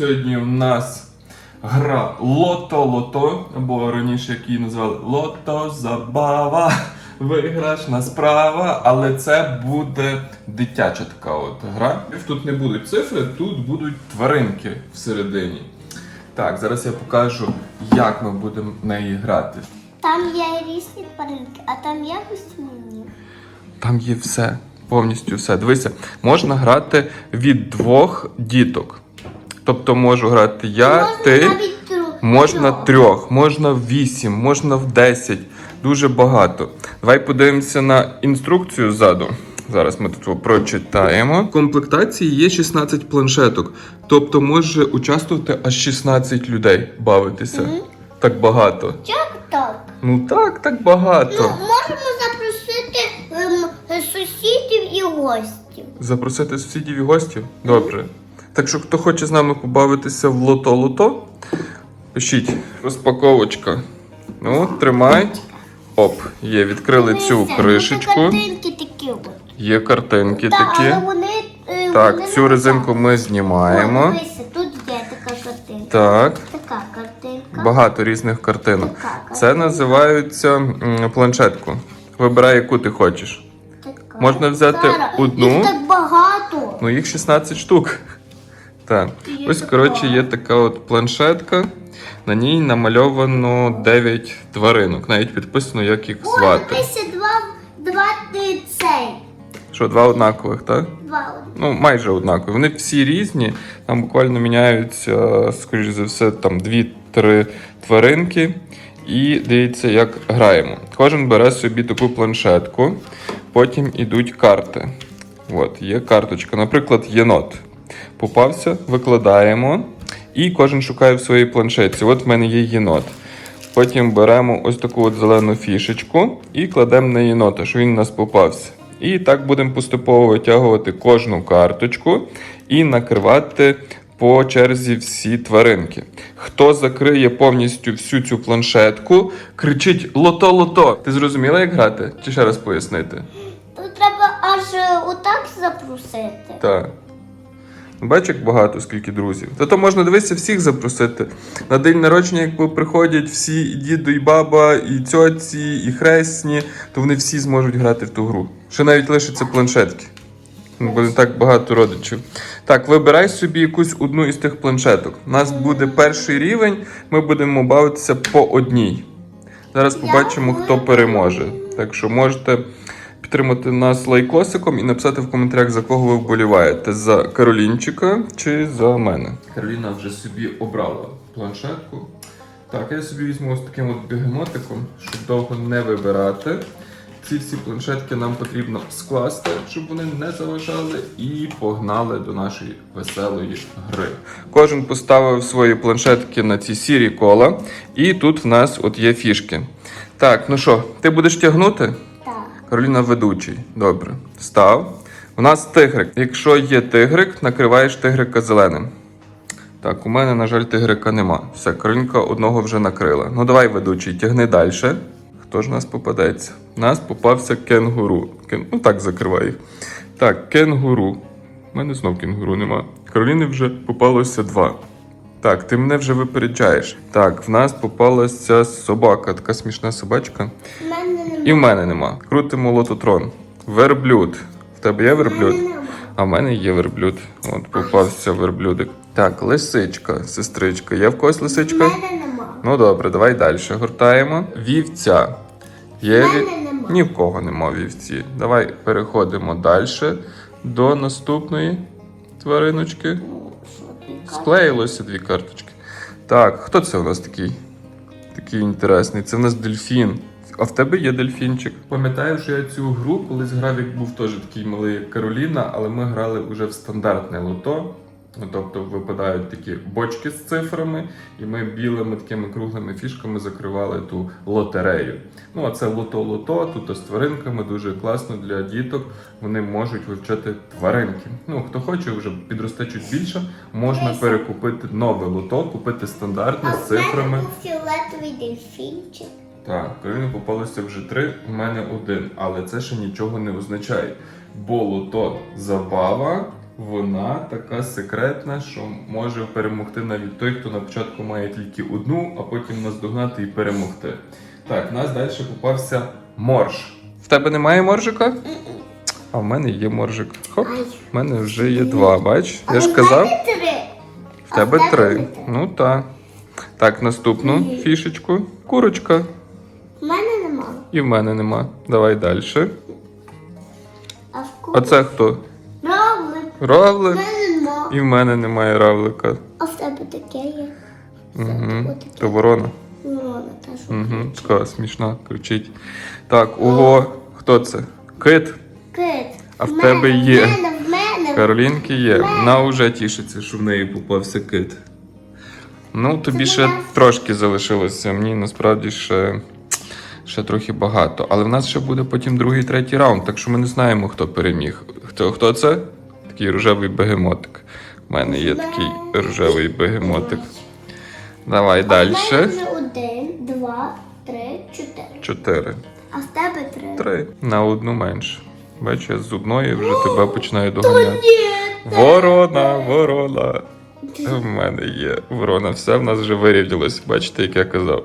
Сьогодні в нас гра Лото-Лото, або раніше як її назвали Лото Забава. Виграшна справа, але це буде дитяча така от гра. Тут не будуть цифри, тут будуть тваринки всередині. Так, зараз я покажу, як ми будемо в неї грати. Там є різні тваринки, а там є весняні. Там є все, повністю все. Дивися, можна грати від двох діток. Тобто можу грати я, Можна ти, навіть тру- можна трьох. трьох, можна вісім, можна в десять. Дуже багато. Давай подивимося на інструкцію ззаду. Зараз ми тут прочитаємо. В комплектації є 16 планшеток, тобто може участвувати аж 16 людей бавитися. Так багато. Як так? Ну так, так багато. Ну, можемо запросити ем, сусідів і гостів. Запросити сусідів і гостів? Добре. Так що, хто хоче з нами побавитися в лото-лото, пишіть розпаковочка. Ну, тримай. Оп, є, відкрили цю кришечку. тут картинки такі. Є картинки такі. е, Так, цю резинку ми знімаємо. тут є така картинка. Так, Така картинка. багато різних картинок. Це називаються м, планшетку. Вибирай, яку ти хочеш. Можна взяти одну. Їх так багато. Ну, їх 16 штук. Так. Ось, така. коротше, є така от планшетка. На ній намальовано 9 тваринок. Навіть підписано, як їх О, звати. дивися, два, два ти цей. Що, два однакових, так? Два. Ну, майже однакові. Вони всі різні. Там буквально міняються, скоріш за все, там 2-3 тваринки. І дивіться, як граємо. Кожен бере собі таку планшетку, потім ідуть карти. От, є карточка. Наприклад, єнот. Попався, викладаємо, і кожен шукає в своїй планшетці. От в мене є єнот. Потім беремо ось таку от зелену фішечку і кладемо на єнота, що він у нас попався. І так будемо поступово витягувати кожну карточку і накривати по черзі всі тваринки. Хто закриє повністю всю цю планшетку, кричить лото-лото. Ти зрозуміла, як грати? Чи ще раз пояснити? Тут треба аж отак запросити. Так. Бач, як багато, скільки друзів. Та то можна дивитися всіх запросити. На день народження, як приходять всі і діду, і баба, і цьоці, і хресні, то вони всі зможуть грати в ту гру. Ще навіть лишаться планшетки. Ну, Бо не так багато родичів. Так, вибирай собі якусь одну із тих планшеток. У нас буде перший рівень, ми будемо бавитися по одній. Зараз побачимо, хто переможе. Так що можете підтримати нас лайкосиком і написати в коментарях, за кого ви вболіваєте: за Каролінчика чи за мене. Кароліна вже собі обрала планшетку. Так, я собі візьму ось таким от бігемотиком, щоб довго не вибирати. Ці всі планшетки нам потрібно скласти, щоб вони не заважали, і погнали до нашої веселої гри. Кожен поставив свої планшетки на ці сірі кола, і тут в нас от є фішки. Так, ну що, ти будеш тягнути? Кароліна ведучий. Добре. Став. У нас тигрик. Якщо є тигрик, накриваєш тигрика зеленим. Так, у мене, на жаль, тигрика нема. Все, Каролінка одного вже накрила. Ну давай, ведучий, тягни далі. Хто ж у нас попадеться? У нас попався кенгуру. Кен... Ну так закривай їх. Так, кенгуру. У мене знов кенгуру нема. Кароліни вже попалося два. Так, ти мене вже випереджаєш. Так, в нас попалася собака, така смішна собачка. В мене. І в мене нема. Крутимо лототрон. Верблюд. В тебе є верблюд? А в мене є верблюд. От попався верблюдик. Так, лисичка, сестричка. Є в когось В мене нема. Ну добре, давай далі гортаємо. Вівця. Є В мене нема. Ні в кого нема вівці. Давай переходимо далі до наступної твариночки. Склеїлося дві карточки. Так, хто це у нас такий? Такий інтересний. Це в нас дельфін. А в тебе є дельфінчик. Пам'ятаю, що я цю гру колись грав, як був теж такий малий як Кароліна, але ми грали вже в стандартне лото. Ну, тобто випадають такі бочки з цифрами, і ми білими такими круглими фішками закривали ту лотерею. Ну, а це лото-лото, тут з тваринками дуже класно для діток. Вони можуть вивчати тваринки. Ну, хто хоче, вже підросте чуть більше, можна перекупити нове лото, купити стандартне з цифрами. фіолетовий дельфінчик. Так, Кароліні попалося вже три, у мене один, але це ще нічого не означає. Бо лото забава, Вона така секретна, що може перемогти навіть той, хто на початку має тільки одну, а потім наздогнати і перемогти. Так, в нас далі попався морж. В тебе немає моржика? А в мене є моржик. Хоп, в мене вже є два, бач? Я ж казав, в тебе три. Ну так. Так, наступну фішечку. Курочка. І в мене нема. Давай далі. А в А це хто? Равлик. В Равлик. мене нема. І в мене немає равлика. А в тебе таке є. Угу. То ворона. Ну, вона теж. Угу. Така смішна, кричить. Так, ого, хто це? Кит. Кит. А в тебе є. В мене, в мене. Каролінки є. Вона вже тішиться, що в неї попався кит. Ну, тобі ще трошки залишилося. Мені насправді ще, ще трохи багато. Але в нас ще буде потім другий, третій раунд, так що ми не знаємо, хто переміг. Хто, хто це? Такий рожевий бегемотик. У мене є такий рожевий бегемотик. Давай далі. один, два, три, чотири. Чотири. А в тебе три. Три. На одну менше. Бачиш, я з зубної вже тебе починаю доганяти. Ворона, ворона. В мене є ворона. Все в нас вже вирівнялось. Бачите, як я казав.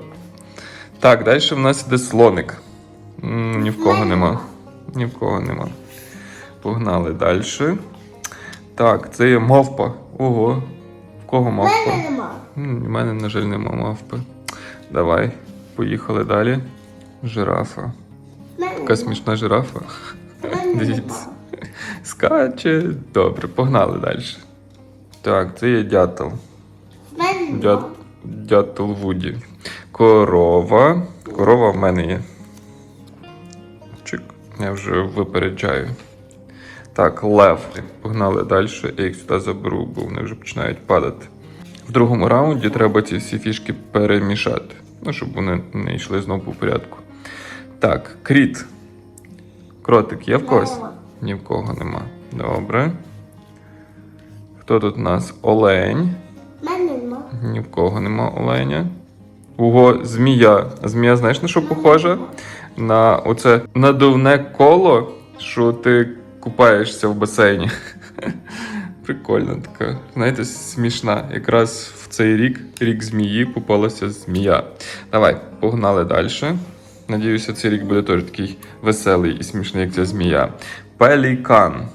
Так, далі в нас іде слоник. М, Ні в кого нема. Ні в кого нема. Погнали далі. Так, це є мавпа. Ого. В кого мавпа? мене нема. М, У мене, на жаль, нема мавпи. Давай, поїхали далі. Жирафа. Мене Така нема. смішна жирафа. Мене Дивіться. нема. Скаче. Добре, погнали далі. Так, це є дятел. Мене Дят... нема. Дятел Вуді. Корова. Корова в мене є. Чик. Я вже випереджаю. Так, лев. Погнали далі. Я їх сюди заберу, бо вони вже починають падати. В другому раунді треба ці всі фішки перемішати. Ну, щоб вони не йшли знову по порядку. Так, кріт. Кротик є в когось? Ні в кого нема. Добре. Хто тут у нас? Олень. Мене нема. Ні в кого нема оленя. Ого, змія. Змія знаєш на що похожа? На оце надувне коло, що ти купаєшся в басейні. Прикольна така. Знаєте, смішна. Якраз в цей рік, рік змії, попалася змія. Давай, погнали далі. Надіюся, цей рік буде теж такий веселий і смішний, як ця змія. Пелікан.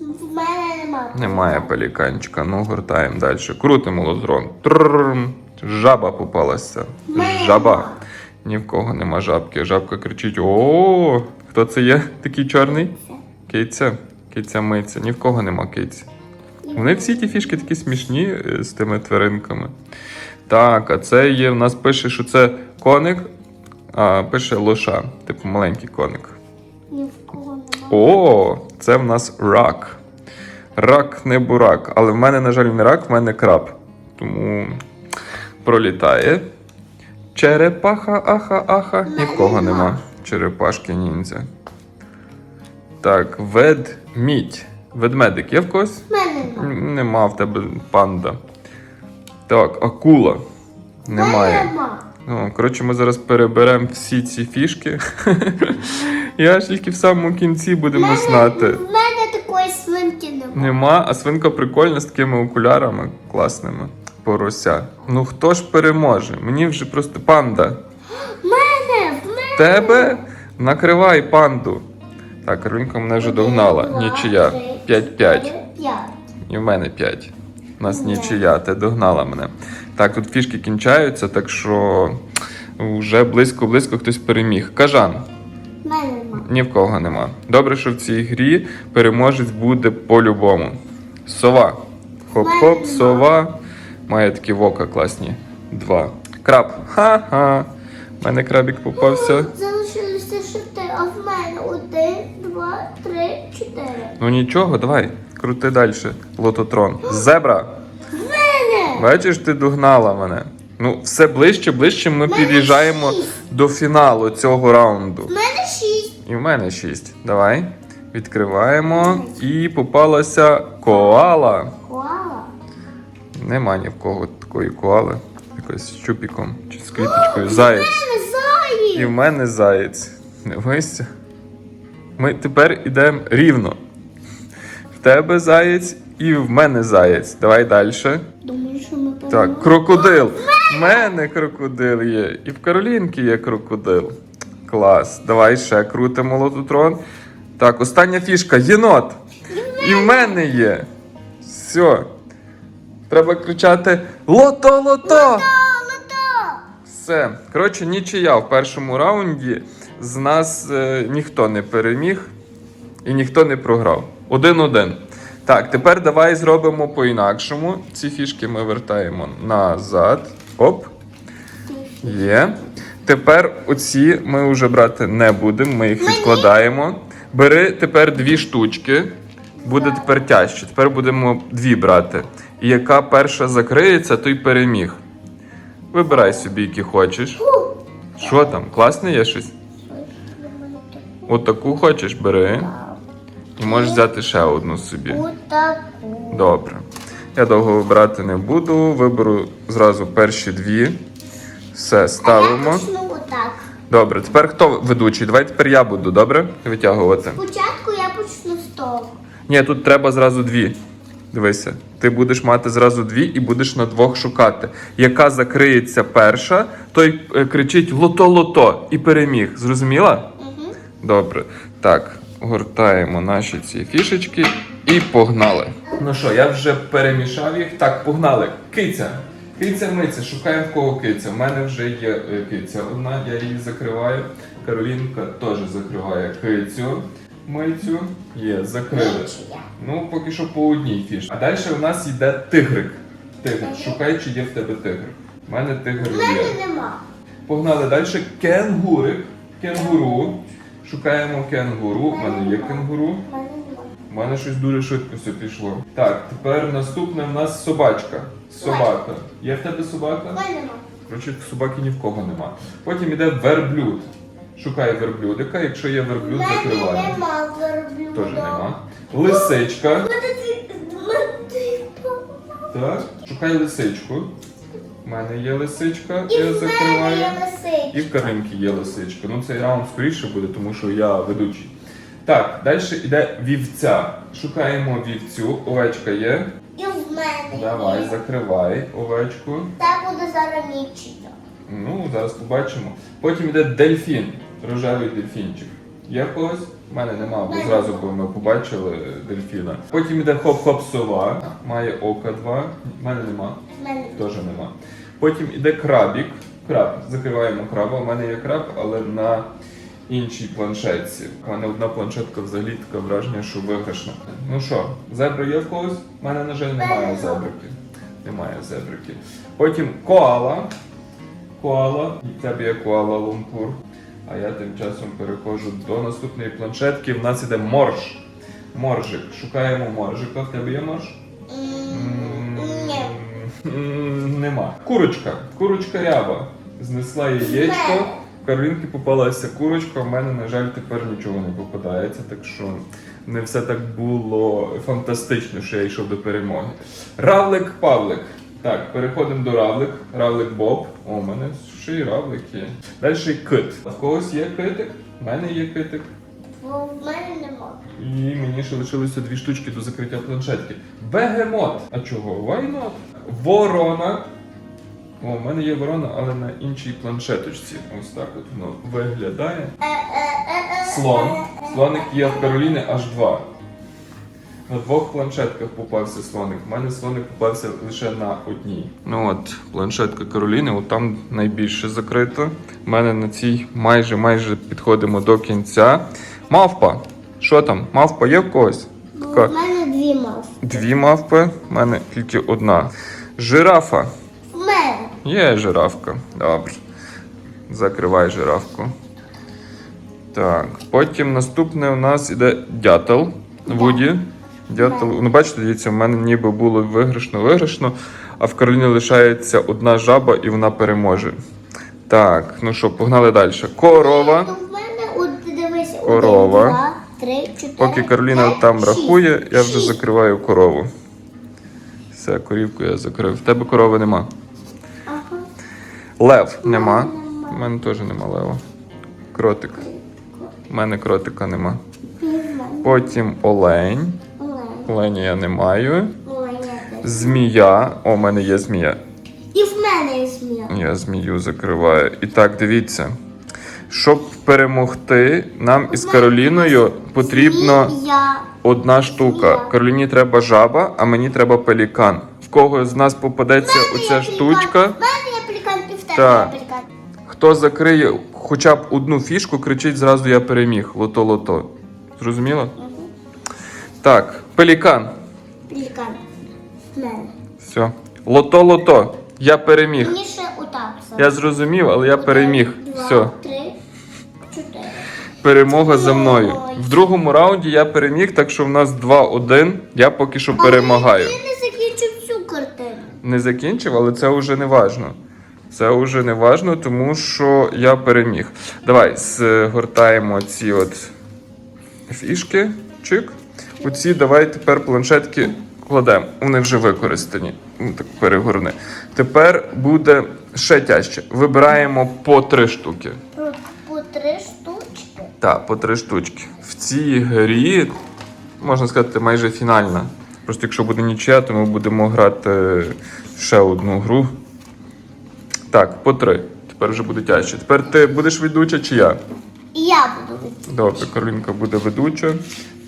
В мене нема. Немає пеліканчика. Ну, гортаємо далі. Крутимо лозрон. Тррррм. Жаба попалася. Жаба. Ні в кого нема жабки. Жабка кричить: О, хто це є? Такий чорний? Киця. Киця миться. Ні в кого нема киці. Вони всі ті фішки такі смішні е, з тими тваринками. Так, а це є. В нас пише, що це коник, а пише лоша, типу маленький коник. Ні в кого нема. О, це в нас рак. Рак не бурак. Але в мене, на жаль, не рак, в мене краб. Тому пролітає. Черепаха, аха, аха. Ні в кого нема. Черепашки ніндзя. Так, ведмідь. Ведмедик є в когось? Мене нема. Нема в тебе панда. Так, акула. Немає. нема. Ну, коротше, ми зараз переберемо всі ці фішки. І аж тільки в самому кінці будемо знати. В мене такої свинки нема. Нема, а свинка прикольна з такими окулярами класними. Порося. Ну хто ж переможе? Мені вже просто панда. Мене, в мене. Тебе накривай панду. Так, Каролінка мене вже догнала. Нічия. 5-5. І в мене 5. У нас нічия, ти догнала мене. Так, тут фішки кінчаються, так що вже близько-близько хтось переміг. Кажан. Мене нема. Ні в кого нема. Добре, що в цій грі переможець буде по-любому. Сова. Хоп-хоп, сова. Має такі вока класні. Два. Краб. Ха-ха. У мене крабік попався. Залишилося ще ти, а в мене один, два, три, чотири. Ну нічого, давай. Крути далі. Лототрон. Зебра. В мене! Бачиш, ти догнала мене. Ну, все ближче, ближче ми мене під'їжджаємо шість. до фіналу цього раунду. В мене шість. І в мене шість. Давай. Відкриваємо. І попалася. Коала. Нема ні в кого такої коали. Якось з чупіком чи з квіточкою. Заєць. В мене заєць. І в мене заєць. Дивися. Ми тепер йдемо рівно. В тебе заєць І в мене заєць. Давай далі. Думаю, що ми Так, крокодил. В мене крокодил є. І в Каролінки є крокодил. Клас. Давай ще крутимо лототрон. Так, остання фішка. Єнот. І в мене є. Все. Треба кричати Лото, лото! Лото! Все. Коротше, нічия в першому раунді. З нас е, ніхто не переміг і ніхто не програв. Один-один. Так, тепер давай зробимо по-інакшому. Ці фішки ми вертаємо назад. Оп. Є. Тепер оці ми вже брати не будемо, ми їх відкладаємо. Бери тепер дві штучки. Буде тепер тяжче. Тепер будемо дві брати. І яка перша закриється, той переміг. Вибирай собі, які хочеш. Що там? Класне є щось? Отаку хочеш, бери. І можеш взяти ще одну собі. Отаку. Добре. Я довго вибирати не буду. Виберу зразу перші дві. Все, Я ставимо. почну отак. Добре, тепер хто ведучий? Давай тепер я буду, добре? Витягувати. Спочатку я почну з того. Ні, тут треба зразу дві. Дивися, ти будеш мати зразу дві і будеш на двох шукати. Яка закриється перша, той е, кричить лото-лото і переміг. Зрозуміла? Угу. Добре. Так, гортаємо наші ці фішечки і погнали. Ну що, я вже перемішав їх. Так, погнали. Киця. Киця миця, шукаємо в кого киця. У мене вже є е, киця одна, я її закриваю. Каролінка теж закриває кицю. Мицю. Є, закрили. Ну, поки що по одній фішці. А далі у нас йде тигрик. Тигр. Шукай, чи є в тебе тигр. У мене тигр У є. мене нема. Погнали далі. Кенгурик. Кенгуру. Шукаємо кенгуру. У мене є кенгуру. У мене нема. У мене щось дуже швидко все пішло. Так, тепер наступне в нас собачка. Собака. Є в тебе собака? У мене нема. Коротше, собаки ні в кого нема. Потім іде верблюд. Шукай верблюдика. Якщо є верблюд, мене нема верблюда. Теж нема. Лисичка. Мене ти- мене ти- Так. Шукай лисичку. У мене є лисичка, І я в мене закриваю. є І в Каринки є лисичка. Ну цей раунд скоріше буде, тому що я ведучий. Так, далі йде вівця. Шукаємо вівцю. Овечка є. І в мене Давай, є. закривай овечку. Це буде зараз нічия. Ну, зараз побачимо. Потім йде дельфін, рожевий дельфінчик. Є в когось? У мене нема, бо зразу бо ми побачили дельфіна. Потім йде хоп-хоп сова, має ока два. У мене нема. Теж нема. Потім іде крабік. Краб. Закриваємо краба. У мене є краб, але на іншій планшетці. У мене одна планшетка взагалі таке враження, що виграшна. Ну що, зебра є в когось? У мене, на жаль, немає зебрики. Немає зебрики. Потім коала. Коала. І в тебе є коала лумпур. А я тим часом переходжу до наступної планшетки. В нас іде морж. Моржик. Шукаємо моржика. В тебе є морж? М, Нема. Курочка. Курочка ряба. Знесла яєчко. В Каролінки попалася курочка, в мене, на жаль, тепер нічого не попадається, так що не все так було фантастично, що я йшов до перемоги. Равлик Павлик. Так, переходимо до равлик. Равлик Боб. О, у мене ще й равлик. Далі кит. В когось є китик? У мене є китик. Бо в мене нема. І мені ще лишилося дві штучки до закриття планшетки. Бегемот. А чого? Вайнот. Ворона. О, у мене є ворона, але на іншій планшеточці. Ось так от воно виглядає. Слон. Слоник є в Кароліни аж два. На двох планшетках попався слоник. У мене слоник попався лише на одній. Ну от, планшетка Кароліни, от там найбільше закрито. У мене на цій майже майже підходимо до кінця. Мавпа. Що там? Мавпа є в когось? Така. в мене дві мав. Дві мавпи, в мене тільки одна. Жирафа. В мене. Є жирафка. Добре. Закривай жирафку. Так. Потім наступне у нас іде дятел. Вуді. Дятел. Ну, бачите, дивіться, в мене ніби було виграшно-виграшно, а в Кароліні лишається одна жаба і вона переможе. Так, ну що, погнали далі. Корова. В мене от дивись, Корова. один, два, три, чотири. Поки Кароліна п'ять, там шість. рахує, я вже Шість. закриваю корову. Все, корівку я закрив. В тебе корови нема. Ага. Лев нема. нема. У мене теж нема лева. Кротик. У мене кротика нема. Потім олень. Оленя я не маю. Змія. О, у мене є змія. І в мене є змія. Я змію закриваю. І так, дивіться. Щоб перемогти, нам із Кароліною потрібно Я. одна штука. Кароліні треба жаба, а мені треба пелікан. В кого з нас попадеться оця штучка, В мене є пелікан, і в тебе Так. є пелікан. хто закриє хоча б одну фішку, кричить зразу я переміг. Лото-лото. Зрозуміло? Так, пелікан. Пелікан. Мене. Все. Лото-лото. Я переміг. Мені ще отак. Я зрозумів, але я переміг. Два, Все. три, чотири. Перемога за мною. В другому раунді я переміг, так що в нас 2-1. Я поки що перемагаю. Я не закінчив цю картину. Не закінчив, але це вже не важно. Це вже не важно, тому що я переміг. Давай згортаємо ці от фішки. Чик. Оці давай тепер планшетки кладемо. Вони вже використані. Ну, Так перегорни. Тепер буде ще тяжче. Вибираємо по три штуки. По, три штучки. Так, по три штучки. В цій грі, можна сказати, майже фінальна. Просто якщо буде нічия, то ми будемо грати ще одну гру. Так, по три. Тепер вже буде тяжче. Тепер ти будеш ведуча чи я? І я буду від. Добре, Каролінка буде ведуча.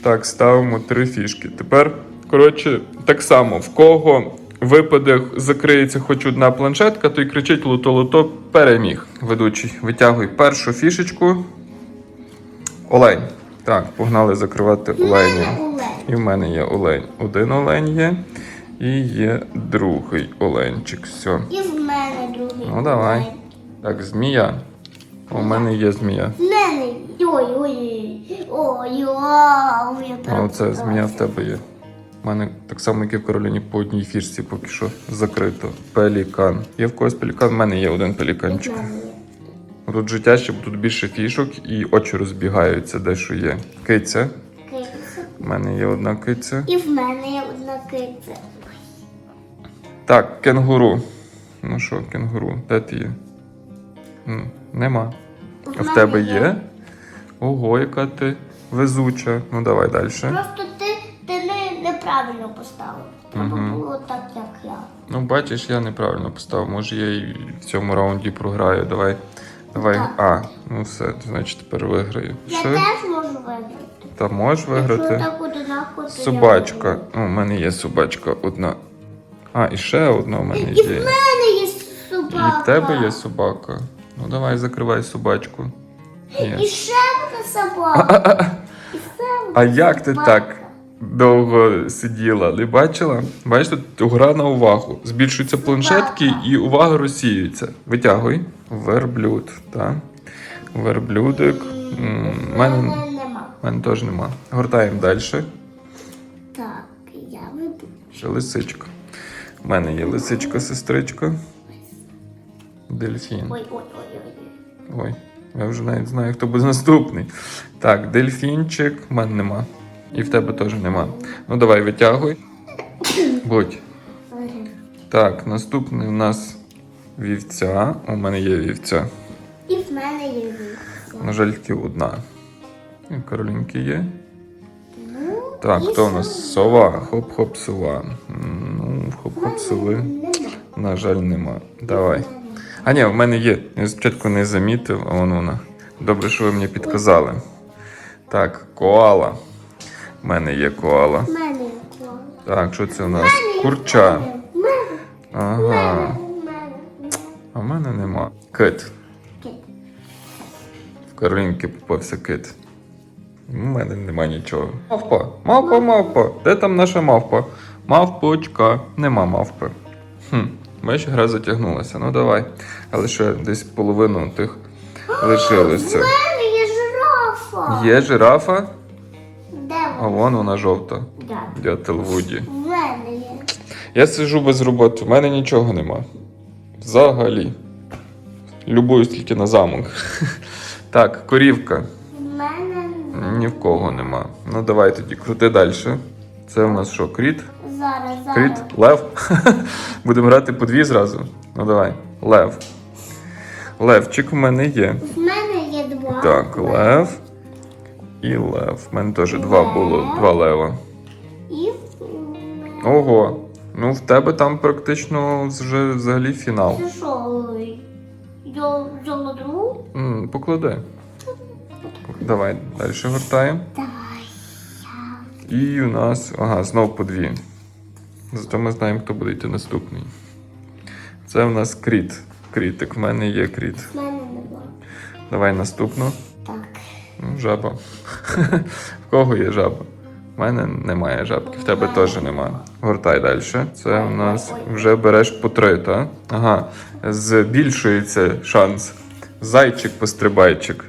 Так, ставимо три фішки. Тепер, коротше, так само, в кого випаде, закриється хоч одна планшетка, то й кричить лото-лото переміг. Ведучий, витягуй першу фішечку. Олень. Так, погнали закривати. Олень. І в мене є олень. Один олень є. І є другий оленчик. Все. І в мене другий. Ну давай. Так, змія. У мене є змія. Мене. Ой, ой, ой, ой, А оце перепутала. змія в тебе є. У мене так само, як і в Кароліні, по одній фішці поки що закрито. Пелікан. Є в когось пелікан, в мене є один пеліканчик. Мене. Тут життя ще, тут більше фішок і очі розбігаються, де що є. Киця. Киця. У мене є одна киця. І в мене є одна киця. Так, кенгуру. Ну що, кенгуру, де ти є? М, Нема. А в мене тебе є? Ого, яка ти везуча. Ну давай далі. Просто ти, ти не, неправильно поставив. Треба Мгм. було так, як я. Ну, бачиш, я неправильно поставив. Може, я і в цьому раунді програю. Давай. Давай. Так. А, ну все, значить тепер виграю. Я Що? теж можу виграти. Та можеш виграти? Так одинаково, Собачка. О, у мене є собачка одна. А, і ще одна у мене І в мене є собака. І в тебе є собака. Ну давай закривай собачку. Є. І ще одна собака. І А як ти собака. так довго сиділа? Не бачила? Бачиш, тут гра на увагу. Збільшуються планшетки і увага розсіюється. Витягуй. Верблюд, так. Верблюдик. У мене, мене теж нема. Гортаємо далі. Так, я веду. Ще лисичка. У мене є лисичка, сестричка. Дельфін. Ой, ой, ой, ой. Ой, я вже навіть знаю, хто буде наступний. Так, дельфінчик, в мене нема. І в тебе теж нема. Ну давай витягуй. Будь. Так, наступний у нас вівця. У мене є вівця. І в мене є вівця. На жаль, тільки одна. І Каролінки є. Ну, Так, хто у нас? Сова. Хоп-хоп, сова. Ну, хоп-хоп, сови. На жаль, нема. Давай. А ні, в мене є. Я спочатку не замітив, а воно вона. Добре, що ви мені підказали. Так, коала. У мене є коала. В мене є клон. Так, що це у нас? Курча. Ага. А в мене нема. Кит. Кит. В Каролінки попався кит. У мене нема нічого. Мавпа, мавпа, мавпа. Де там наша мавпа? Мавпочка. Нема мавпи. Хм, бачиш, гра затягнулася. Ну давай. Але ще десь половину тих В лишилося. мене є жирафа. Є жирафа, Де а вон вона жовта. Да. Дятел Вуді. В мене є. Я сижу без роботи, в мене нічого нема. Взагалі. Любуюсь тільки на замок. Так, корівка. В мене Ні в кого нема. Ну давай тоді крути далі. Це у нас що, кріт? Зараз, Кріт? зараз. Лев? Будемо грати по дві зразу. Ну давай. Лев. Левчик у мене є. В мене є два. Так, лев. І лев. У мене теж два було, два лева. І Ого. Ну, в тебе там практично вже взагалі фінал. Це що? Я? М, Поклади. Давай далі гортаємо. Давай. І у нас. Ага, знов по дві. Зато ми знаємо, хто буде йти наступний. Це в нас кріт. Крітик. В мене є кріт. В мене нема. Давай наступну. Так. Ну, жаба. В кого є жаба? В мене немає жабки, в тебе теж немає. Гортай далі. Це в нас вже береш по три, так? Ага. Збільшується шанс. Зайчик-пострибайчик.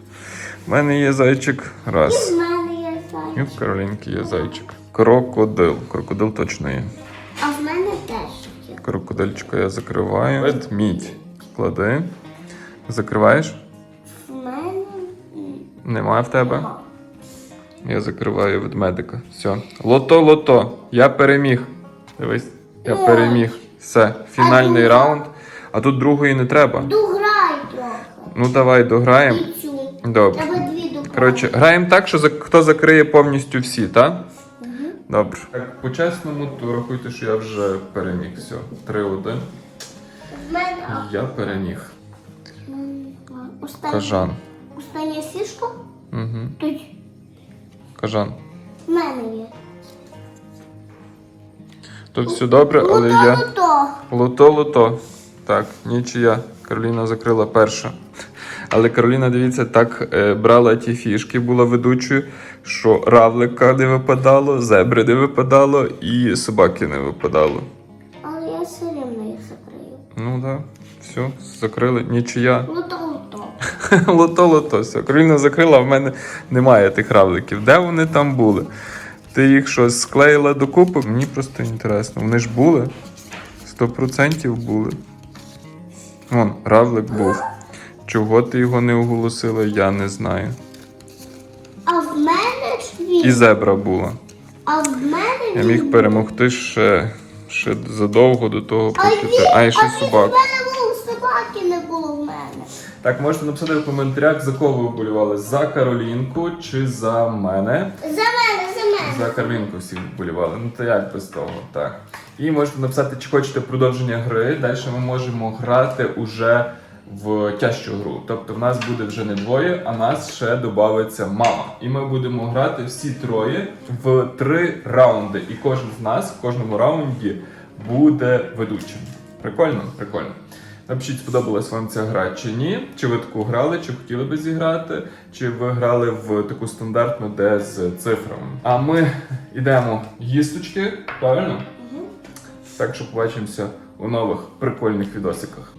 У мене є зайчик. Раз. В мене є І зайчик. в Каролінки є зайчик. Крокодил. Крокодил точно є. Крокодильчика я закриваю. Ведмідь. Клади. Закриваєш? В мене Немає в тебе? нема. Я закриваю ведмедика. Все. Лото, лото. Я переміг. Дивись, я Ой. переміг. Все, фінальний А раунд. А тут другої не треба. Дограй трохи. Ну давай дограємо. І цю. Добре. Треба дві дограти. Коротше, граємо так, що за- хто закриє повністю всі, так? Добре. Так, по-чесному, то рахуйте, що я вже переміг. Все. 3-1. А, Я переміг. Кажан. остання фішка. Угу. Тут Кажан. в мене є. Тут все добре, але я. лото. Лото, лото. Так, нічия. Кароліна закрила перша. Але Кароліна, дивіться, так е, брала ті фішки, була ведучою, що равлика не випадало, зебри не випадало і собаки не випадало. Але я все рівно їх закрию. Ну так, все, закрили. Нічия. Лото, лото. Лото, лото. Все. Кароліна закрила, а в мене немає тих равликів. Де вони там були? Ти їх щось склеїла докупи? Мені просто інтересно. Вони ж були. 100% були. Вон, равлик був. Чого ти його не оголосила, я не знаю. І зебра була. А в мене Я міг перемогти ще, ще задовго до того, поки ти. А, і ще а в собак. собаки не було в мене. Так, можете написати в коментарях, за кого ви вболівали. За Каролінку чи за мене. За мене, за мене. За Каролінку всі вболівали. Ну то як без того, так. І можете написати, чи хочете продовження гри. Далі ми можемо грати уже в тяжчу гру. Тобто в нас буде вже не двоє, а нас ще додається мама. І ми будемо грати всі троє в три раунди. І кожен з нас в кожному раунді буде ведучим. Прикольно? Прикольно. Напишіть, сподобалась вам ця гра чи ні. Чи ви таку грали, чи хотіли би зіграти, чи ви грали в таку стандартну, де з цифрами. А ми йдемо їсточки, правильно? Так що побачимося у нових прикольних відосиках.